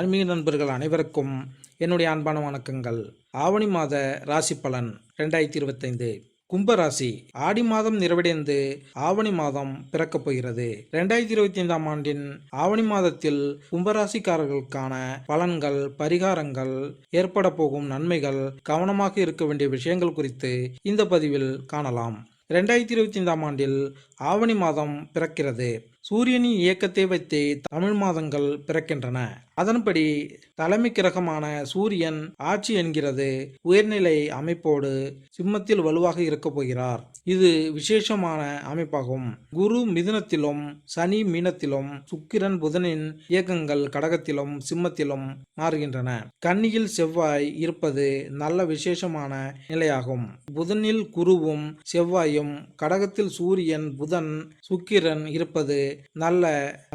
ஆன்மீக நண்பர்கள் அனைவருக்கும் என்னுடைய அன்பான வணக்கங்கள். ஆவணி மாத ராசி பலன் ரெண்டாயிரத்தி இருபத்தைந்து. கும்பராசி ஆடி மாதம் நிறைவடைந்து ஆவணி மாதம் பிறக்கப் போகிறது. ரெண்டாயிரத்தி இருபத்தி ஐந்தாம் ஆண்டின் ஆவணி மாதத்தில் கும்பராசிக்காரர்களுக்கான பலன்கள் பரிகாரங்கள் ஏற்பட போகும் நன்மைகள் கவனமாக இருக்க வேண்டிய விஷயங்கள் குறித்து இந்த பதிவில் காணலாம். ரெண்டாயிரத்தி இருபத்தி ஐந்தாம் ஆண்டில் ஆவணி மாதம் பிறக்கிறது. சூரியனின் இயக்கத்தை வைத்தே தமிழ் மாதங்கள் பிறக்கின்றன. அதன்படி தலைமை கிரகமான சூரியன் ஆட்சி என்கிறது உயர்நிலை அமைப்போடு சிம்மத்தில் வலுவாக இருக்கப் போகிறார். இது விசேஷமான அமைப்பாகும். குரு மிதுனத்திலும் சனி மீனத்திலும் சுக்கிரன் புதனின் இயக்கங்கள் கடகத்திலும் சிம்மத்திலும் மாறுகின்றன. கன்னியில் செவ்வாய் இருப்பது நல்ல விசேஷமான நிலையாகும். புதனில் குருவும் செவ்வாயும் கடகத்தில் சூரியன் புதன் சுக்கிரன் இருப்பது நல்ல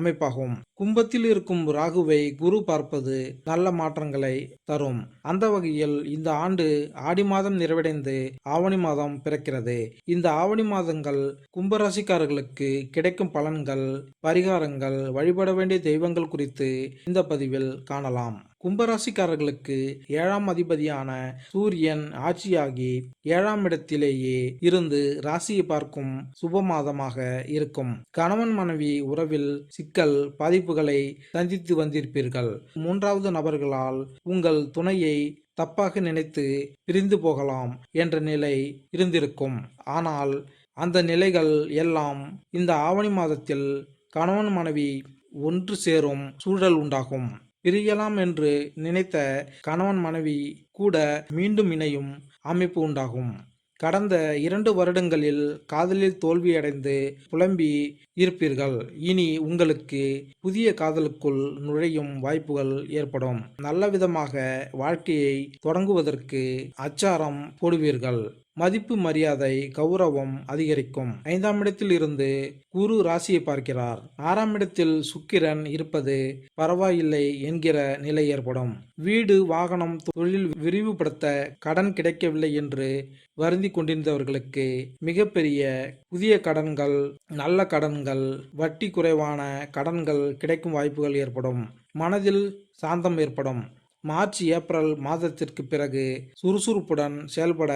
அமைப்பாகும். கும்பத்தில் இருக்கும் ராகுவை குரு பார்ப்பது நல்ல மாற்றங்களை தரும். அந்த வகையில் இந்த ஆண்டு ஆடி மாதம் நிறைவடைந்து ஆவணி மாதம் பிறக்கிறது. இந்த ஆவணி மாதங்கள் கும்பராசிக்காரர்களுக்கு கிடைக்கும் பலன்கள் பரிகாரங்கள் வழிபட வேண்டிய தெய்வங்கள் குறித்து இந்த பதிவில் காணலாம். கும்பராசிக்காரர்களுக்கு ஏழாம் அதிபதியான சூரியன் ஆட்சியாகி ஏழாம் இடத்திலேயே இருந்து ராசியை பார்க்கும் சுப மாதமாக இருக்கும். கணவன் மனைவி உறவில் சிக்கல் பாதிப்புகளை சந்தித்து வந்திருப்பீர்கள். மூன்றாவது நபர்களால் உங்கள் துணையை தப்பாக நினைத்து பிரிந்து போகலாம் என்ற நிலை இருந்திருக்கும். ஆனால் அந்த நிலைகள் எல்லாம் இந்த ஆவணி மாதத்தில் கணவன் மனைவி ஒன்று சேரும் சூழல் உண்டாகும். பிரியலாம் என்று நினைத்த கணவன் மனைவி கூட மீண்டும் இணையும் அமைப்பு உண்டாகும். கடந்த இரண்டு வருடங்களில் காதலில் தோல்வியடைந்து புலம்பி இருப்பீர்கள். இனி உங்களுக்கு புதிய காதலுக்குள் நுழையும் வாய்ப்புகள் ஏற்படும். நல்ல விதமாக வாழ்க்கையை தொடங்குவதற்கு அச்சாரம் போடுவீர்கள். மதிப்பு மரியாதை கௌரவம் அதிகரிக்கும். ஐந்தாம் இடத்தில் இருந்து குரு ராசியை பார்க்கிறார். ஆறாம் இடத்தில் சுக்கிரன் இருப்பது பரவாயில்லை என்கிற நிலை ஏற்படும். வீடு வாகனம் தொழில் விரிவுபடுத்த கடன் கிடைக்கவில்லை என்று வருந்தி கொண்டிருந்தவர்களுக்கு மிகப்பெரிய புதிய கடன்கள் நல்ல கடன்கள் வட்டி குறைவான கடன்கள் கிடைக்கும் வாய்ப்புகள் ஏற்படும். மனதில் சாந்தம் ஏற்படும். மார்ச் ஏப்ரல் மாதத்திற்கு பிறகு சுறுசுறுப்புடன் செயல்பட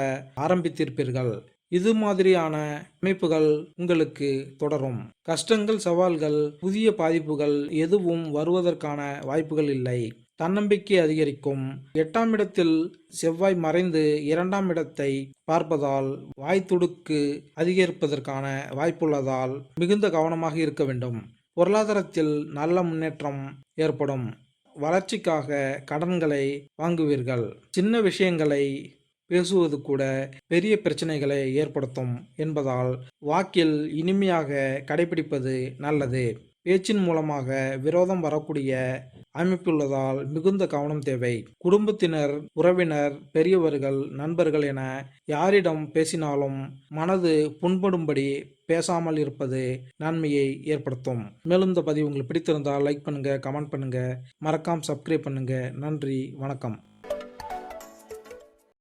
ஆரம்பித்திருப்பீர்கள். இது மாதிரியான அமைப்புகள் உங்களுக்கு தொடரும். கஷ்டங்கள் சவால்கள் புதிய பாதிப்புகள் எதுவும் வருவதற்கான வாய்ப்புகள் இல்லை. தன்னம்பிக்கை அதிகரிக்கும். எட்டாம் இடத்தில் செவ்வாய் மறைந்து இரண்டாம் இடத்தை பார்ப்பதால் வாய்த்துடுக்கு அதிகரிப்பதற்கான வாய்ப்புள்ளதால் மிகுந்த கவனமாக இருக்க வேண்டும். பொருளாதாரத்தில் நல்ல முன்னேற்றம் ஏற்படும். வளர்ச்சிக்காக கடன்களை வாங்குவீர்கள். சின்ன விஷயங்களை பேசுவது கூட பெரிய பிரச்சனைகளை ஏற்படுத்தும் என்பதால் வாக்கில் இனிமையாக கடைபிடிப்பது நல்லது. பேச்சின் மூலமாக விரோதம் வரக்கூடிய அமைப்புள்ளதால் மிகுந்த கவனம் தேவை. குடும்பத்தினர் உறவினர் பெரியவர்கள் நண்பர்கள் என யாரிடம் பேசினாலும் மனது புண்படும்படி பேசாமல் இருப்பது நன்மையை ஏற்படுத்தும். மேலும் இந்த பதிவு உங்களுக்கு பிடித்திருந்தால் லைக் பண்ணுங்க கமெண்ட் பண்ணுங்க மறக்காம சப்ஸ்கிரைப் பண்ணுங்க. நன்றி வணக்கம்.